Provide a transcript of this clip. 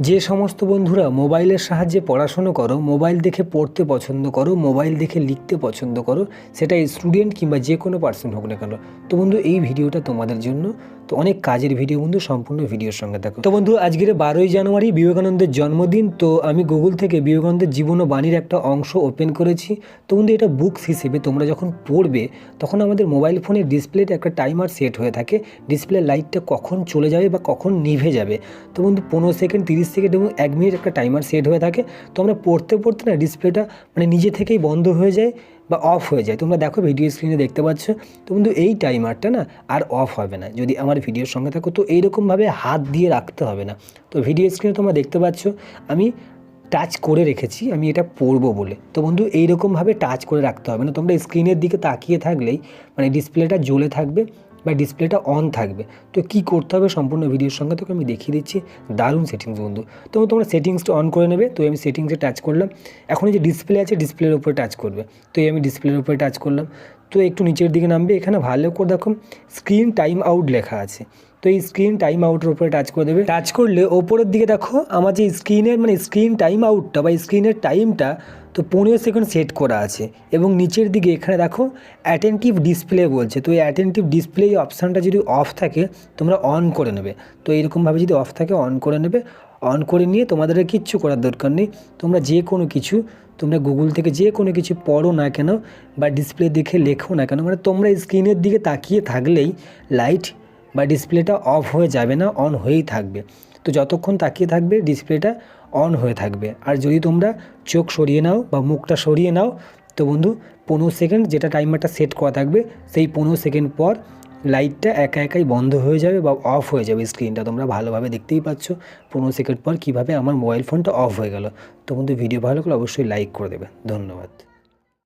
যে সমস্ত বন্ধুরা মোবাইলের সাহায্যে পড়াশুনো করো, মোবাইল দেখে পড়তে পছন্দ করো, মোবাইল দেখে লিখতে পছন্দ করো, সেটা স্টুডেন্ট কিংবা যে কোনো পার্সন হোক না কেন। তো বন্ধু, এই ভিডিওটা তোমাদের জন্য। তো অনেক কাজের ভিডিও বন্ধু, সম্পূর্ণ ভিডিওর সঙ্গে থাকো তো বন্ধু, আজকের বারোই জানুয়ারি বিবেকানন্দের জন্মদিন, তো আমি গুগল থেকে বিবেকানন্দের জীবন ও বাণীর একটা অংশ ওপেন করেছি। তো বন্ধু, এটা বুকস হিসেবে তোমরা যখন পড়বে, তখন আমাদের মোবাইল ফোনের ডিসপ্লেতে একটা টাইমার সেট হয়ে থাকে। ডিসপ্লে লাইটটা কখন চলে যাবে বা কখন নিভে যাবে। তো বন্ধু, পনেরো সেকেন্ড তিরিশ সেকেন্ড এবং এক মিনিট একটা টাইমার সেট হয়ে থাকে। তো আমরা পড়তে পড়তে না ডিসপ্লেটা মানে নিজে থেকেই বন্ধ হয়ে যায়। বা অফ হয়ে যায়। তোমরা দেখো ভিডিও স্ক্রিনে দেখতে পাচ্ছ, তো বন্ধু এই টাইমারটা না আর অফ হবে না। যদি আমার ভিডিওর সঙ্গে থাকো, তো এইরকমভাবে হাত দিয়ে রাখতে হবে না। তো ভিডিও স্ক্রিনে তোমরা দেখতে পাচ্ছ, আমি টাচ করে রেখেছি, আমি এটা পড়ব বলে। তো বন্ধু এইরকমভাবে টাচ করে রাখতে হবে না। তোমরা স্ক্রিনের দিকে তাকিয়ে থাকলেই মানে ডিসপ্লেটা জ্বলে থাকবে বা ডিসপ্লেটা অন থাকবে। তো কি করতে হবে সম্পূর্ণ ভিডিওর সঙ্গে? তোকে আমি দেখিয়ে দিচ্ছি দারুণ সেটিংস বন্ধু। তো তোমরা সেটিংসটা অন করে নেবে। তো আমি সেটিংসে টাচ করলাম। এখন যে ডিসপ্লে আছে ডিসপ্লের উপরে টাচ করবে। তো আমি ডিসপ্লের উপরে টাচ করলাম। তো একটু নিচের দিকে নামবে। এখানে ভালো করে দেখো স্ক্রিন টাইম আউট লেখা আছে। তো এই স্ক্রিন টাইম আউটের উপরে টাচ করে দেবে। টাচ করলে ওপরের দিকে দেখো, আমার যে স্ক্রিনের মানে স্ক্রিন টাইম আউটটা বা স্ক্রিনের টাইমটা তো পনেরো সেকেন্ড সেট করা আছে। এবং নিচের দিকে এখানে দেখো অ্যাটেন্টিভ ডিসপ্লে বলছে। তো এই অ্যাটেন্টিভ ডিসপ্লে অপশানটা যদি অফ থাকে, তোমরা অন করে নেবে। তো এইরকমভাবে যদি অফ থাকে অন করে নেবে। অন করে নিয়ে তোমাদের কিচ্ছু করার দরকার নেই। তোমরা যে কোনো কিছু, তোমরা গুগল থেকে যে কোনো কিছু পড়ো না কেন বা ডিসপ্লে দেখে লেখো না কেন মানে তোমরা স্ক্রিনের দিকে তাকিয়ে থাকলেই লাইট বা ডিসপ্লেটা অফ হয়ে যাবে না, অন হয়েই থাকবে। তো যতক্ষণ তাকিয়ে থাকবে, ডিসপ্লেটা অন হয়ে থাকবে। আর যদি তোমরা চোখ সরিয়ে নাও বা মুখটা সরিয়ে নাও, তো বন্ধু, পনেরো সেকেন্ড যেটা টাইমারটা সেট করা থাকবে, সেই পনেরো সেকেন্ড পর লাইটটা একা একাই বন্ধ হয়ে যাবে বা অফ হয়ে যাবে স্ক্রিনটা। তোমরা ভালোভাবে দেখতেই পাচ্ছ পনেরো সেকেন্ড পর কীভাবে আমার মোবাইল ফোনটা অফ হয়ে গেল। তো বন্ধু, ভিডিও ভালো লাগলে অবশ্যই লাইক করে দেবে। ধন্যবাদ।